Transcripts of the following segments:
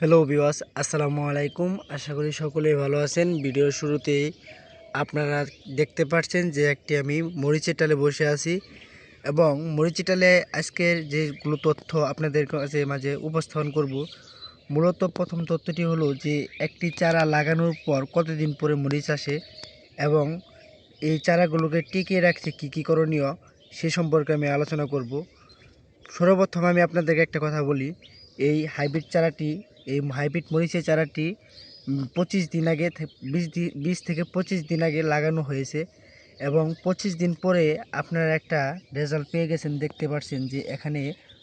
Hello বিওয়াস আসসালামু আলাইকুম। আশা করি সকলেই ভালো আছেন। ভিডিওর শুরুতেই আপনারা দেখতে পাচ্ছেন যে একটি আমি মরিচের টালে বসে আছি এবং মরিচের টালে আজকের যেগুলো তথ্য আপনাদের কাছে মাঝে উপস্থাপন করব, মূলত প্রথম তথ্যটি হলো যে একটি চারা লাগানোর পর কতদিন পরে মরিচ আসে এবং এই চারাগুলোকে টিকিয়ে রাখতে কী কী করণীয় সে সম্পর্কে আমি আলোচনা করব। সর্বপ্রথম আমি আপনাদেরকে একটা কথা বলি, এই হাইব্রিড চারাটি এই হাইব্রিড মরিচের চারাটি পঁচিশ দিন আগে বিশ বিশ থেকে পঁচিশ দিন আগে লাগানো হয়েছে এবং পঁচিশ দিন পরে আপনারা একটা রেজাল্ট পেয়ে গেছেন, দেখতে পাচ্ছেন যে এখানে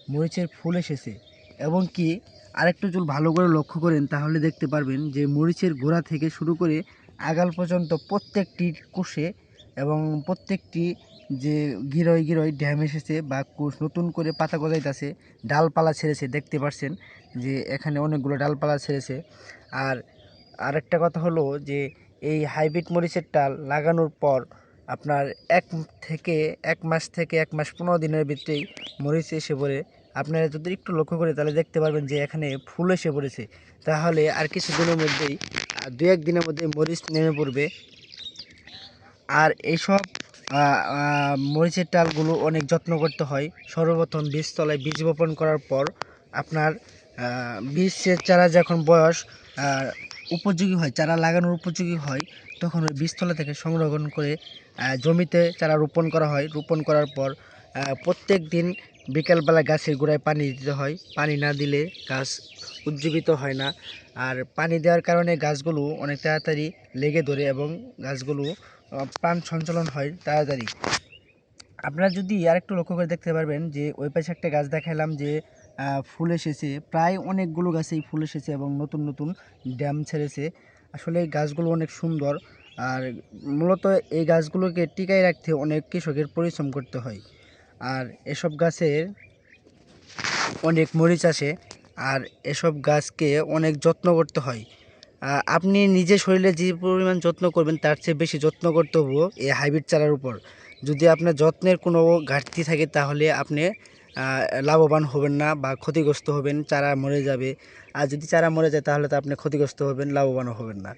মরিচের ফুল এসেছে এবং কি আরেকটু চুল ভালো করে লক্ষ্য করেন তাহলে দেখতে পারবেন যে মরিচের গোড়া থেকে শুরু করে আগাল পর্যন্ত প্রত্যেকটি কোষে এবং প্রত্যেকটি যে গিরয় গিরয় ড্যাম এসেছে বা নতুন করে পাতা গজাইতেছে, ডালপালা ছেড়েছে, দেখতে পাচ্ছেন যে এখানে অনেকগুলো ডালপালা ছেড়েছে। আর আরেকটা কথা হলো যে এই হাইব্রিড মরিচের ডাল লাগানোর পর আপনার এক থেকে এক মাস থেকে এক মাস পনেরো দিনের ভিতরেই মরিচ এসে পড়ে। আপনারা যদি একটু লক্ষ্য করে তাহলে দেখতে পারবেন যে এখানে ফুল এসে পড়েছে। তাহলে আর কিছু দিনের মধ্যেই দু এক দিনের মধ্যে মরিচ নেমে পড়বে। আর এইসব মরিচের ডালগুলো অনেক যত্ন করতে হয়। সর্বপ্রথম বীজতলায় বীজ বপন করার পর আপনার বীজের চারা যখন বয়স উপযোগী হয়, চারা লাগানোর উপযোগী হয়, তখন ওই বীজতলা থেকে সংরক্ষণ করে জমিতে চারা রোপণ করা হয়। রোপণ করার পর প্রত্যেক দিন বিকালবেলা গাছের গোড়ায় পানি দিতে হয়। পানি না দিলে গাছ উজ্জীবিত হয় না। আর পানি দেওয়ার কারণে গাছগুলো অনেক তাড়াতাড়ি লেগে ধরে এবং গাছগুলো প্রাণ সঞ্চালন হয় তাড়াতাড়ি। আপনারা যদি আরেকটু লক্ষ্য করে দেখতে পারবেন যে, ওই পাশে একটা গাছ দেখালাম যে ফুল এসেছে। প্রায় অনেকগুলো গাছেই ফুল এসেছে এবং নতুন নতুন ড্যাম ছেড়েছে। আসলে এই গাছগুলো অনেক সুন্দর। আর মূলত এই গাছগুলোকে টিকায় রাখতে অনেক কৃষকের পরিশ্রম করতে হয়। আর এসব গাছের অনেক মরিচ আসে। আর এসব গাছকে অনেক যত্ন করতে হয়। আপনি নিজে শরীরে যে পরিমাণ যত্ন করবেন, তার চেয়ে বেশি যত্ন করতে হবে এই হাইব্রিড চারার উপর। যদি আপনার যত্নের কোনো ঘাটতি থাকে, তাহলে আপনি লাভবান হবেন না বা ক্ষতিগ্রস্ত হবেন, চারা মরে যাবে। আর যদি চারা মরে যায়, তাহলে তো আপনি ক্ষতিগ্রস্ত হবেন, লাভবানও হবেন না।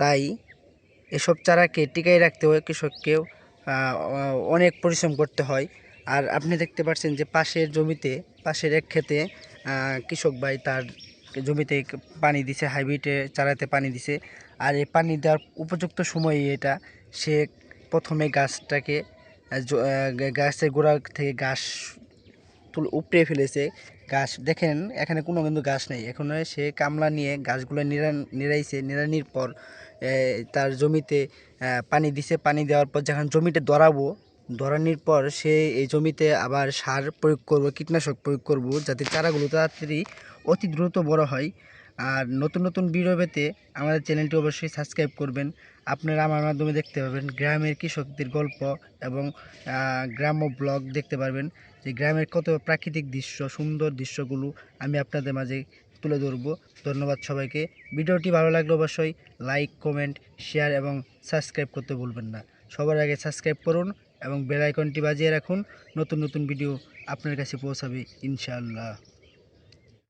তাই এসব চারাকে টিকাই রাখতে হয় কৃষককেও অনেক পরিশ্রম করতে হয়। আর আপনি দেখতে পাচ্ছেন যে পাশের জমিতে, পাশের এক ক্ষেতে কৃষক ভাই তার জমিতে পানি দিছে, হাইব্রিডে চারাতে পানি দিছে। আর এই পানি দেওয়ার উপযুক্ত সময় এটা, সে প্রথমে গাছটাকে গাছের গোড়া থেকে ঘাস তুল, উপড়ে ফেলেছে। গাছ, দেখেন, এখানে কোনো কিন্তু গাছ নেই। এখন সে কামলা নিয়ে গাছগুলো নিরা নিরাইছে নিরানির পর তার জমিতে পানি দিছে। পানি দেওয়ার পর যখন জমিতে দরাবো দরানির পর সে এই জমিতে আবার সার প্রয়োগ করব, কীটনাশক প্রয়োগ করব, যাতে চারাগুলো তাড়াতাড়ি অতি দ্রুত বড় হয়। আর নতুন নতুন ভিডিও পেতে আমাদের চ্যানেলটি অবশ্যই সাবস্ক্রাইব করবেন। আপনারা আমার মাধ্যমে দেখতে পাবেন গ্রামের কৃষকদের গল্প এবং গ্রাম্য ব্লগ দেখতে পারবেন। যে গ্রামের কত প্রাকৃতিক দৃশ্য, সুন্দর দৃশ্যগুলো আমি আপনাদের মাঝে তুলে ধরবো। ধন্যবাদ সবাইকে। ভিডিওটি ভালো লাগলে অবশ্যই লাইক কমেন্ট শেয়ার এবং সাবস্ক্রাইব করতে ভুলবেন না। সবার আগে সাবস্ক্রাইব করুন এবং বেল আইকনটি বাজিয়ে রাখুন। নতুন নতুন ভিডিও আপনার কাছে পৌঁছাবে, ইনশাআল্লাহ।